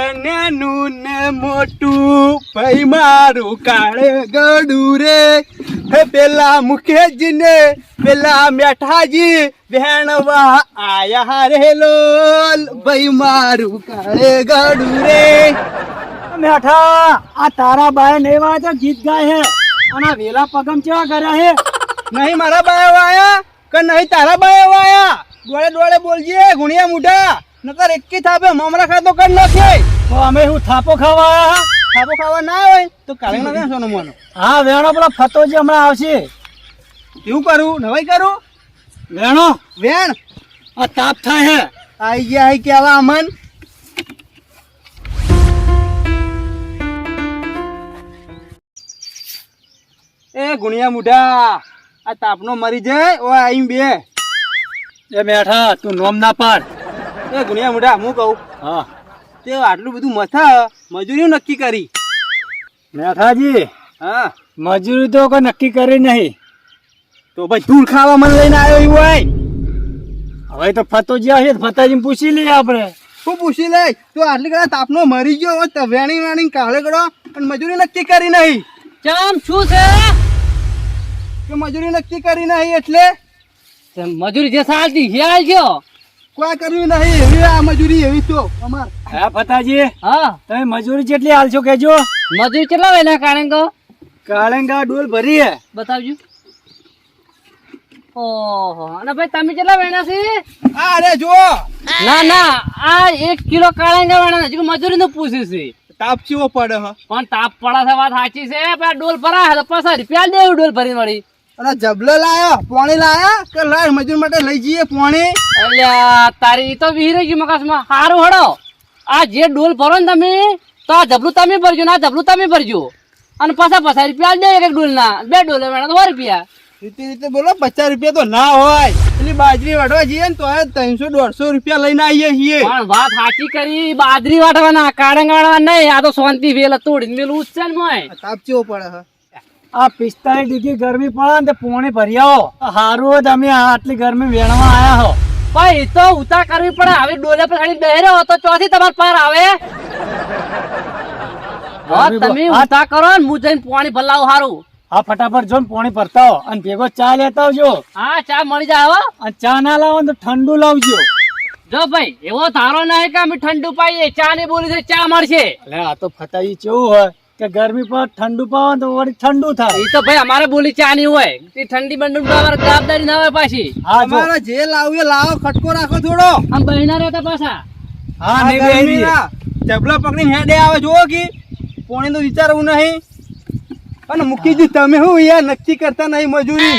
કન્યાનું ને મોટું ભાઈ મારું કાળે ગડું રે. હે પેલા મુકેશજી ને પેલા મેઠાજી ભેણવા આયા રે લોલ ભાઈ મારું કાળે ગડું રે. મેઠા આ તારા બાય ને તો ગીત ગાય હે. અને વેલા પગમ ચેવા કર્યા હે? નહીં મારા બાય આયા કે નહીં તારા બાય આયા ડોળે ડોળે બોલજે ગુણિયા મુઢા. નકર એકી થાપે મમરા ખાતો કર નાખે તો અમે હું થાપો ખાવા થાપો ખાવા ના હોય તો કાલે ના સોનું મોનું હા વેણો પેલા ફતોજી હમણાં આવશે. એવું કરું? નવાઈ કરું? વેણો. વેણ? આ તાપ થાય હે. આઈ ગયા આઈ કેવા અમન? એ ગુણિયા મુઢા આ તાપનો મરી જાય. ઓ આઈ બે. એ બેઠા તું નોમ ના પાડ. એ ગુણિયા મુઢા હું કહું. હા. તે આટલું બધું મથા મજૂરી નક્કી કરી. મેથાજી હા. મજૂરી તો કોઈ નક્કી કરી નહીં. તો ભાઈ ધૂળ ખાવા મને લઈને આવ્યો એવું હોય? હવે તો ફતોજી જ્યાં છે ફતાજીને પૂછી લઈએ આપણે. શું પૂછી લે તું આટલી કડા તાપનો મરી ગયો હોય તો વેણી વેણી કાળે ગળો પણ મજૂરી નક્કી કરી નહીં. ચમ શું છે? કે મજૂરી નક્કી કરી નહીં એટલે? મજૂરી જે ચાલતી હિયાલ ગયો. કોઈ કર્યું નહીં. એવી આ મજૂરી એવી તો અમાર. હા ફતાજી. હા. તમે મજૂરી કેટલી હાલશો કેજો મજૂરી કેટલા વેલા કહો કાળંગા ડોલ ભરી હે બતાવજો. ઓહો અને ભાઈ તમે કેટલા વેણા છે? આ અરે જો ના ના આ એક કિલો કાળંગા વેણા હજુ મજૂરી નું પૂછ્યું છે. તાપ ચીવો પડે પણ તાપ પડે છે વાત સાચી છે. પણ ડોલ ભરા તો રૂપિયા દેવું ડોલ ભરી વળી. અને જબલો લાયો પોણી લાયા કે લાય મજૂર માટે લઈ જઈએ પોણી. અલ્યા તારી તો વિહરી ગયું મકાસમાં હારું હડો. આ જે ડોલ ભરો ને તમે તો આ જબલું તમે ભરજો ને આ જબલું તમે ભરજો. અને પાછા પાછા રૂપિયા દે એક ડોલ ના બે ડોલ મેડમ તો સો રૂપિયા. રીતે રીતે બોલો પચાસ રૂપિયા તો ના હોય. પેલી બાજરી વાઢવા જઈએ ને તો ત્રણસો દોઢસો રૂપિયા લઈને આવીએ છીએ. પણ વાત સાચી કરી બાજરી વાટવાના કાળંગ વાળવા નહીં. આ તો શાંતિ વેલ તોડીને મેલું છે ને મોય તાપ પડે હ. આ પિસ્તાલીસ ડિગ્રી ગરમી પડે ને પોણી ભરી આવો. હારું તમે આટલી ગરમી વેણવા આયા હો. પણ એ તો ઉતા કરવી પડે. આવી ડોલે પર ખાલી બેહર્યો હો તો ચોથી તમાર પાર આવે. હા, તમે ઉતા કરો ને હું જઈને પાણી ભલાવું હારું. હા ફટાફટ જો ને પોણી ભરતા હો. અને ભેગો ચા લેતા આવજો. હા ચા મળી જાય હો. અને ચા ના લાવો તો ઠંડુ લાવજો. જો ભાઈ એવો ધારો નહીં કે અમે ઠંડુ પાઈએ ચા ની બોલી ચા મળશે. એટલે આ તો ફટાઈ કેવું હોય. કે ગરમી પર ઠંડુ પાવો ને તો વળી ઠંડુ થાય. એ તો ભાઈ અમારે બોલી ચાની હોય. તે ઠંડી બંડુ અમારે જવાબદારી ના હોય પાછી. હા જો. જે લાવ્યો એ લાવો ખટકો રાખો થોડો. આમ બહેના રહેતા પાછા. હા નહીં. ગરમીના જબલા પકડીને હેડે આવે જોવો કે. પોણી તો વિચારવું નહીં. અને મૂકીજી તમે હું યાર નક્કી કરતા નહીં મજૂરી.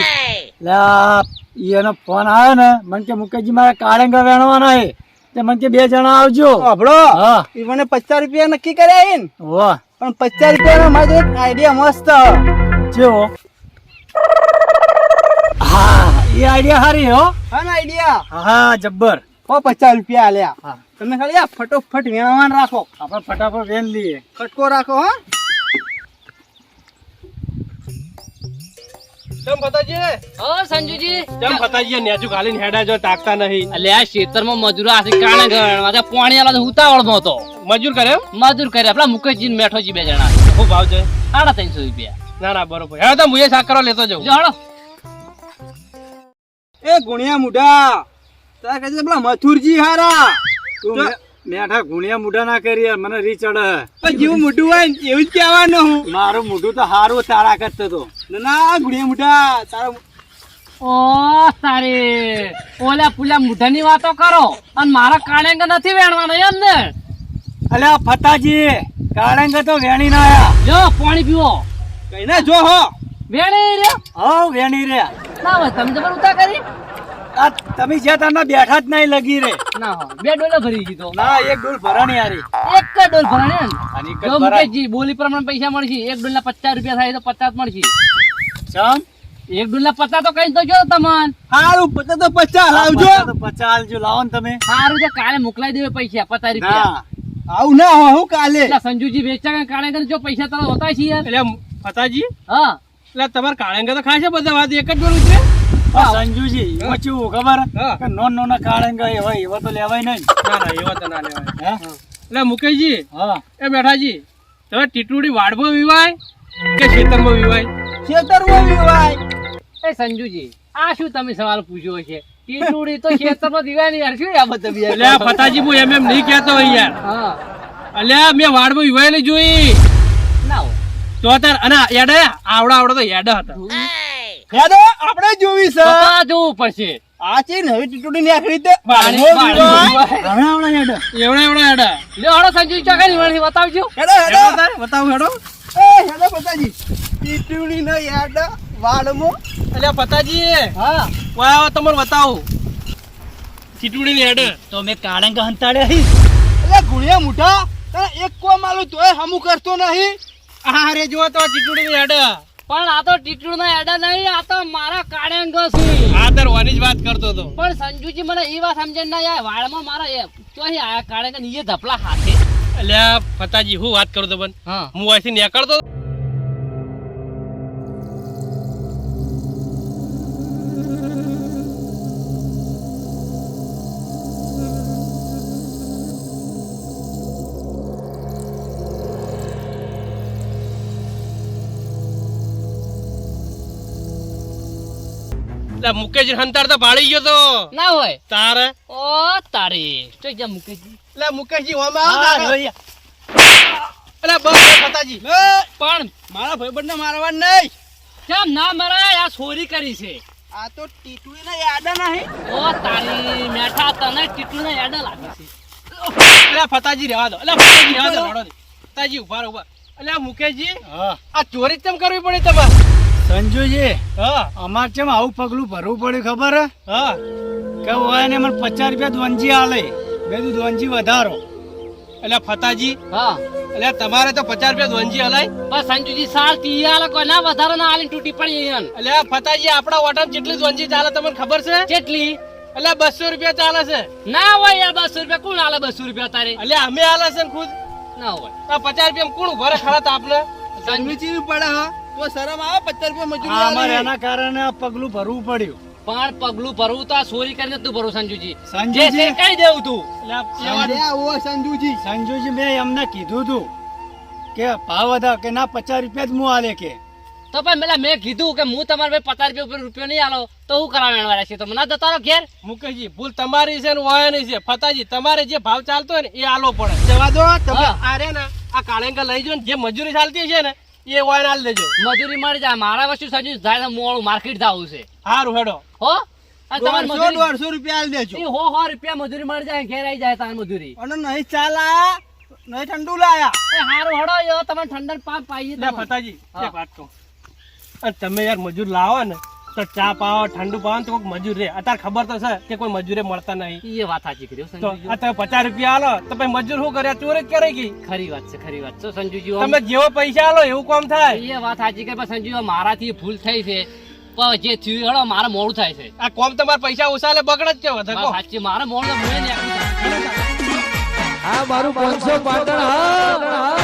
એનો ફોન આવ્યો ને મને કે મુકેશજી મારે કાળંગા વેણવાના હે તે મને કે બે જણા આવજો. આપડો હા. એ મને પચાસ રૂપિયા નક્કી કર્યા હે ને વાહ. પણ પચાસ રૂપિયાનો મારો એક આઈડિયા મસ્ત. જેવો? હા એ આઈડિયા હારી હો. હા ને આઈડિયા હા જબ્બર. હો પચાસ રૂપિયા આલ્યા? હા. તમે ખાલી આ ફટોફટ વેણવાન રાખો. આપણે ફટાફટ વેણ લઈએ. ફટકો રાખો હા. ચમ ફતાજી ઓ સંજુજી. ચમ ફતાજી નેજુ ગાલીને હેડા જો તાકતા નહીં. એટલે આ ખેતરમાં મજૂરો આથી કાણે ગણવા પાણી આલા ઉતાવળમાં હતો. મજૂર કરે મજૂર કરે આપડા મુકેશજી ને મેઠોજી બે જણા. ખૂબ ભાવ છે? સાડા ત્રણસો રૂપિયા. ના ના બરોબર. હવે તો મુએ સાકરો લેતો જાઉં. ચાલો એ ગુણિયા મુઢા તારે કહે છે પેલા મથુરજી હારા. મેઠા ગુણિયા મુઢા ના કરી યાર મને રી ચડે. પણ જેવું મોઢું હોય ને એવું જ કહેવાનું હું. મારું મોઢું તો હારું તારા કરતો તો. ના ના ગુણિયા મુઢા તારા ઓ તારે ઓલા પુલા મુઢાની વાતો કરો. અને મારા કાળેંગ નથી વેણવાનો એમ ને? અલ્યા ફતાજી કાળંગા તો વેણી ના આયા. જો પાણી પીવો. કઈ ના જો હો. વેણી રે હો વેણી રહ્યા. ના તમે જબર ઉતા કરી. આ તમે જ્યાં તમને બેઠા જ નહીં લગી રે. ના બે ડોલા ભરી દીધો ના એક ડોલ ભરાણી યારી એક જ ડોલ ભરણે અને એક જ જો બોલી પ્રમાણે પૈસા મળશે. એક ડોલ ના પચાસ રૂપિયા થાય તો પચાસ મળશે. ચમ? એક ડોલ ના પચાસ તો કઈ તો જો તમને. હારું પચાસ તો પચાસ લાવજો. તો પચાસ આલજો લાવો ને તમે. સારું છે કાલે મોકલાઈ દેવે પૈસા પચાસ રૂપિયા. ના આવું ના હોય હું કાલે. સંજુજી વેચા કાળે કરે જો પૈસા તો હોતા છે યાર. એટલે પતાજી? હા. એટલે તમારે કાળે તો ખાશે બધા વાત એક જ ડોલ ઉતરે? સંજુજી એમાં કેવું ખબર. કે નોન નોના કાળંગા એવા એવા તો લેવાય નહીં. ના ના એવા તો ના લેવાય. એટલે મુકેશજી. હા. એ બેઠાજી તમે ટીટુડી વાડમાં વિવાય કે ખેતરમાં વિવાય? ખેતરમાં વિવાય. એ સંજુજી આ શું તમે સવાલ પૂછ્યો છે? ટીટુડી તો ખેતરમાં દિવાય નહીં યાર શું યાર બધા એટલે ફતાજી હું એમ એમ નહીં કહેતો હોય યાર. હા. અલ્યા મેં વાડમાં વિવાય નહીં જોઈ. ના તો તાર અને આવડા આવડા તો એડા હતા. હેડો આપણે જોવી છે. તો આ જોવું પડશે. આ છે નવી ટીટુડી આખરી તે પાણી- વાળમાં પાણી. હમણાં હમણાં હેડો એવડા એવડા યાડા લ્યો હળો સંજુજી ચોકા નિવાણી બતાવજો. હેડો હેડો. બતાવ હેડો. એ હેડો પતાજી. ટીટુડી નો હેડો વાળમાં. એટલે પતાજી હા. વાહ તમાર બતાવો. ટીટુડી ની હેડો. તો મેં કાળંગ હંતાડે હી. એટલે ગુણિયા મુઠા તને એક કો માલું તોય હમુ કરતો નહીં. આ રે જો તો ટીટુડી ની હેડ. પણ આ તો ટીટુડ ના એડા નહીં આ તો મારા કાળેંગ છે. આ તાર ઓની જ વાત કરતો હતો. પણ સંજુજી મને એ વાત સમજણ ના યાર વાળમાં મારા એ ચોહી આયા કાળેંગ નીચે ધપલા હાથે. અલ્યા ફતાજી હું વાત કરું તો બન હા. હું અહીંથી નીકળતો? એટલે મુકેશ હંતાર તો ભાળી ગયો તો. ના હોય. તારે? ઓ તારે. તો જા મુકેશજી. એટલે મુકેશજી ઓમાં આવો. એટલે બસ ફતાજી પણ મારા ભાઈબંધને મારવા નહીં. કેમ ના મરાય? આ ચોરી કરી છે. આ તો ટીટુ ના યાદ નહીં. ઓ તારી મેઠા તને ટીટુ ના યાદા લાગે છે. એટલે ફતાજી રહેવા દો. એટલે ફતાજી રહેવા દો ફતાજી ઊભા રહો ઊભા. એટલે આ મુકેશજી હા. આ ચોરી કેમ કરવી પડી તમારે? સંજુજી હા. અમાર ચેમ આવું પગલું ભરવું પડ્યું ખબર? હે? હા કે હોય ને મને પચાસ રૂપિયા ધ્વંજી આલે. મેં તું ધ્વંજી વધારો. એટલે ફતાજી હા. એટલે તમારે તો પચાસ રૂપિયા ધ્વંજી હલાય. બસ સંજુજી સાલ કોઈ ના વધારો ના આલી તૂટી પડી એટલે ફતાજી આપણા ઓટમ કેટલી ધ્વંજી ચાલે તમને ખબર છે? કેટલી એટલે બસો રૂપિયા ચાલે છે. ના હોય યાર બસો રૂપિયા કોણ આલે બસો રૂપિયા તારે? એટલે અમે આલે છે ને ખુદ. ના હોય. આ પચાસ રૂપિયા કોણ ઊભા રહે? ખરા તો આપને. સંગીચી પડે હા. તો શરમ આવે? પચાસ રૂપિયા મજૂરી અમારે એના કારણે આ પગલું ભરવું પડ્યું. પણ પગલું ભરવું તો આ ચોરી કરીને તું ભરું સંજુજી. જે સંજુજી કઈ દેવું તું. સંજુજી. સંજુજી મેં એમને કીધું તું કે ભાવ વધા કે ના પચાસ રૂપિયા જ હું આલે કે. તો પણ પેલા મેં કીધું કે હું તમારે ભાઈ પચાસ રૂપિયા ઉપર રૂપિયો નહીં આલો તો હું કરાવે વાળા છે તો મને જતા રહો ઘેર. મુકેશજી ભૂલ તમારી છે ને હોય નહીં છે. ફતાજી તમારે જે ભાવ ચાલતો હોય ને એ આલો પડે. જવા દો તમે આરે આ રે ને આ કાળેંગા લઈ જો ને જે મજૂરી ચાલતી છે ને એ હોય આલ દેજો. મજૂરી મળી જાય મારા વસ્તુ સંજુ જાય મોળું માર્કેટ જવું છે. હારું હેડો. હો? અને દોઢસો રૂપિયા આલી દેજો. હો હો રૂપિયા મજૂરી મળી જાય ઘેર આવી જાય તારી મજૂરી. અને નહીં ચાલા નહીં ઠંડુ લાયા. એ હારું હડો યો તમે ઠંડન પાક પાઈએ. ફતાજી વાત કહું. તમે યાર મજૂર લાવો ને તો ચા પાવો ઠંડુ પાવો તો કોઈ મજૂર રે. અત્યારે ખબર તો છે કે કોઈ મજૂરે મળતા નહીં. એ વાત સાચી કરી તો અત્યારે પચાસ રૂપિયા આલો તો પછી મજૂર શું કરે? ચોરી જ કરે કે? ખરી વાત છે ખરી વાત. છે સંજુજી તમે જેવો પૈસા આલો એવું કામ થાય? એ વાત સાચી કે પણ સંજુ મારાથી ભૂલ થઈ છે. પણ જે થયું હળો મારે મોડું થાય છે. આ કોમ તમારા પૈસા ઓછા લે બગડે જ છે વધારે. સાચી મારે મોડું મોડે નહીં મારું પાંચસો પાટણ હા